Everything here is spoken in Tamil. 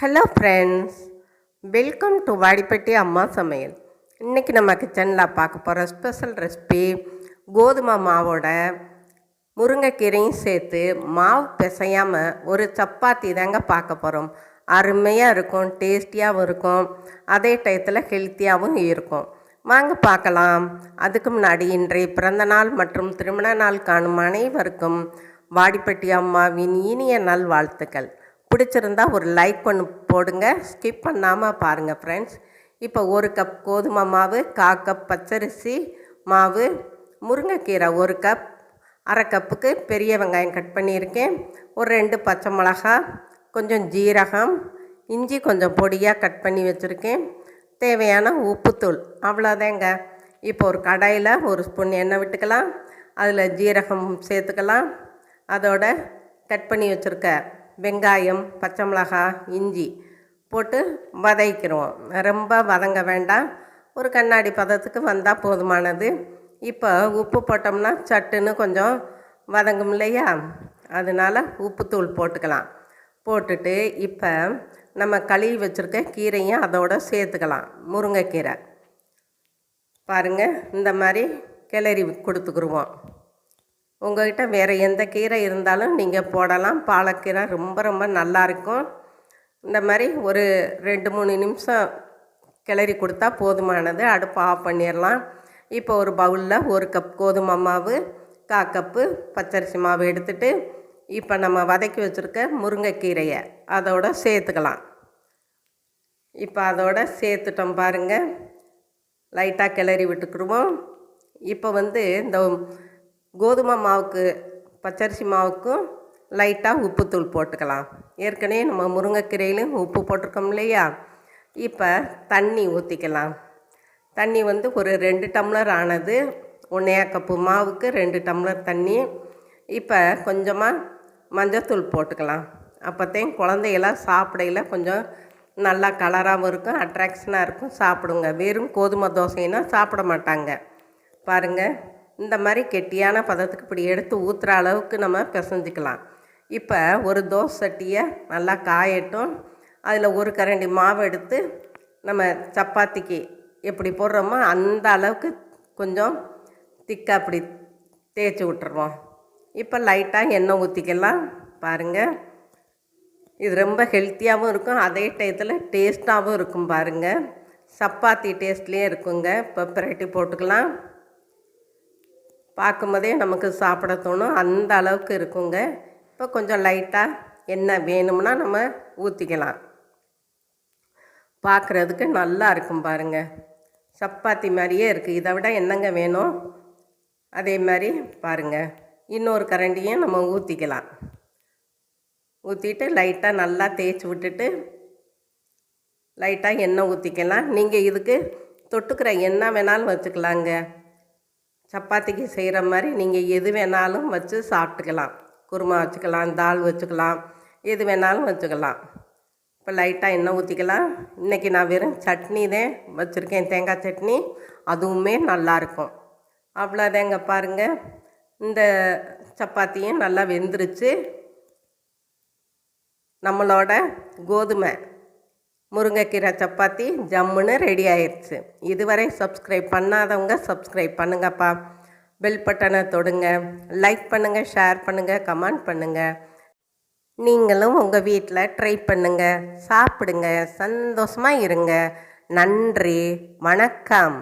Hello friends welcome to Vadipatti அம்மா சமையல் இன்றைக்கி நம்ம கிச்சனில் பார்க்க போகிற ஸ்பெஷல் ரெசிபி கோதுமை மாவோட முருங்கைக்கீரையும் சேர்த்து மாவு பிசையாமல் ஒரு சப்பாத்தி தாங்க பார்க்க போகிறோம் அருமையாக இருக்கும் டேஸ்டியாகவும் இருக்கும். அதே டயத்தில் ஹெல்த்தியாகவும் இருக்கும். வாங்க பார்க்கலாம். அதுக்கு முன்னாடி இன்றைய பிறந்த நாள் மற்றும் திருமண நாள் காணும் அனைவருக்கும் வாடிப்பட்டி அம்மாவின் இனிய நல் வாழ்த்துக்கள் பிடிச்சிருந்தா ஒரு லைக் பண்ணு போடுங்க. ஸ்கிப் பண்ணாமல் பாருங்கள் ஃப்ரெண்ட்ஸ் இப்போ ஒரு கப் கோதுமை மாவு கா கப் பச்சரிசி மாவு முருங்கைக்கீரை ஒரு கப் அரை கப்புக்கு பெரிய வெங்காயம் கட் பண்ணியிருக்கேன். ஒரு ரெண்டு பச்சை மிளகா கொஞ்சம் ஜீரகம் இஞ்சி கொஞ்சம் பொடியாக கட் பண்ணி வச்சுருக்கேன். தேவையான உப்புத்தூள் அவ்வளோதாங்க. இப்போ ஒரு கடாயில் ஒரு ஸ்பூன் எண்ணெய் விட்டுக்கலாம். அதில் ஜீரகம் சேர்த்துக்கலாம். அதோட கட் பண்ணி வச்சுருக்க வெங்காயம் பச்சை மிளகாய் இஞ்சி போட்டு வதக்கிடுவோம் ரொம்ப வதங்க வேண்டாம். ஒரு கண்ணாடி பதத்துக்கு வந்தால் போதுமானது. இப்போ உப்பு போட்டோம்னா சட்டுன்னு கொஞ்சம் வதங்கும் இல்லையா? அதனால் உப்புத்தூள் போட்டுக்கலாம். போட்டுட்டு இப்போ நம்ம கழுவி வச்சுருக்க கீரையும் அதோட சேர்த்துக்கலாம். முருங்கைக்கீரை. பாருங்கள் இந்த மாதிரி கிளறி கொடுத்துக்குருவோம். உங்கள்கிட்ட வேறு எந்த கீரை இருந்தாலும் நீங்கள் போடலாம். பாலக்கீரை ரொம்ப ரொம்ப நல்லாயிருக்கும் இந்த மாதிரி ஒரு ரெண்டு மூணு நிமிஷம் கிளறி கொடுத்தா போதுமானது. அடுப்பு ஆஃப் பண்ணிடலாம். இப்போ ஒரு பவுலில் ஒரு கப் கோதுமை மாவு கா கப்பு பச்சரிசி மாவு எடுத்துட்டு இப்போ நம்ம வதக்கி வச்சுருக்க முருங்கைக்கீரையை அதோட சேர்த்துக்கலாம். இப்போ அதோட சேர்த்துட்டோம் பாருங்கள் லைட்டாக கிளறி விட்டுக்குருவோம் இப்போ வந்து இந்த கோதுமை மாவுக்கு பச்சரிசி மாவுக்கும் லைட்டாக உப்புத்தூள் போட்டுக்கலாம். ஏற்கனவே நம்ம முருங்கைக்கீரையிலும் உப்பு போட்டிருக்கோம் இல்லையா? இப்போ தண்ணி ஊற்றிக்கலாம் தண்ணி வந்து ஒரு ரெண்டு டம்ளர் ஆனது ஒன்றையா கப்பு மாவுக்கு ரெண்டு டம்ளர் தண்ணி. இப்போ கொஞ்சமாக மஞ்சத்தூள் போட்டுக்கலாம். அப்போத்தையும் குழந்தையெல்லாம் சாப்பிடையில கொஞ்சம் நல்லா கலராகவும் இருக்கும் அட்ராக்ஷனாக இருக்கும். சாப்பிடுங்க. வெறும் கோதுமை தோசைன்னா சாப்பிட மாட்டாங்க. பாருங்கள் இந்த மாதிரி கெட்டியான பதத்துக்கு இப்படி எடுத்து ஊற்றுற அளவுக்கு நம்ம பிசைஞ்சிக்கலாம். இப்போ ஒரு தோசை சட்டியை நல்லா காயட்டும். அதில் ஒரு கரண்டி மாவு எடுத்து நம்ம சப்பாத்திக்கு எப்படி போடுறோமோ அந்த அளவுக்கு கொஞ்சம் திக்காக அப்படி தேய்ச்சி விட்டுருவோம். இப்போ லைட்டாக எண்ணெய் ஊற்றிக்கலாம் பாருங்கள் இது ரொம்ப ஹெல்த்தியாகவும் இருக்கும். அதே டயத்தில் டேஸ்ட்டாகவும் இருக்கும் பாருங்கள் சப்பாத்தி டேஸ்ட்லேயே இருக்குங்க. இப்போ பிரட்டி போட்டுக்கலாம். பார்க்கும்போதே நமக்கு சாப்பிட தோணும். அந்த அளவுக்கு இருக்குங்க. இப்போ கொஞ்சம் லைட்டாக என்ன வேணும்னா நம்ம ஊற்றிக்கலாம் பார்க்குறதுக்கு நல்லா இருக்கும் பாருங்கள் சப்பாத்தி மாதிரியே இருக்குது இதை விட என்னங்க வேணும்? அதே மாதிரி பாருங்கள் இன்னொரு கரண்டியும் நம்ம ஊற்றிக்கலாம் ஊற்றிட்டு லைட்டாக நல்லா தேய்ச்சி விட்டுட்டு லைட்டாக எண்ணெய் ஊற்றிக்கலாம் நீங்கள் இதுக்கு தொட்டுக்கிற எண்ணெய் வேணாலும் வச்சுக்கலாங்க. சப்பாத்திக்கு செய்கிற மாதிரி நீங்கள் எது வேணாலும் வச்சு சாப்பிட்டுக்கலாம். குருமா வச்சுக்கலாம் தால் வச்சுக்கலாம் எது வேணாலும் வச்சுக்கலாம். இப்போ லைட்டாக எண்ணெய் ஊற்றிக்கலாம். இன்றைக்கி நான் வெறும் சட்னி தான் வச்சுருக்கேன். தேங்காய் சட்னி அதுவுமே நல்லாயிருக்கும். அவ்வளோதாங்க பாருங்கள் இந்த சப்பாத்தியும் நல்லா வெந்துருச்சு. நம்மளோட கோதுமை. முருங்கைக்கீரை சப்பாத்தி ஜம்முன்னு ரெடி ஆயிடுச்சு இதுவரை சப்ஸ்கிரைப் பண்ணாதவங்க சப்ஸ்கிரைப் பண்ணுங்கப்பா. பெல் பட்டனை தொடுங்க. லைக் பண்ணுங்கள் ஷேர் பண்ணுங்கள் கமெண்ட் பண்ணுங்கள் நீங்களும் உங்கள் வீட்டில் ட்ரை பண்ணுங்கள் சாப்பிடுங்க. சந்தோஷமாக இருங்க. நன்றி. வணக்கம்.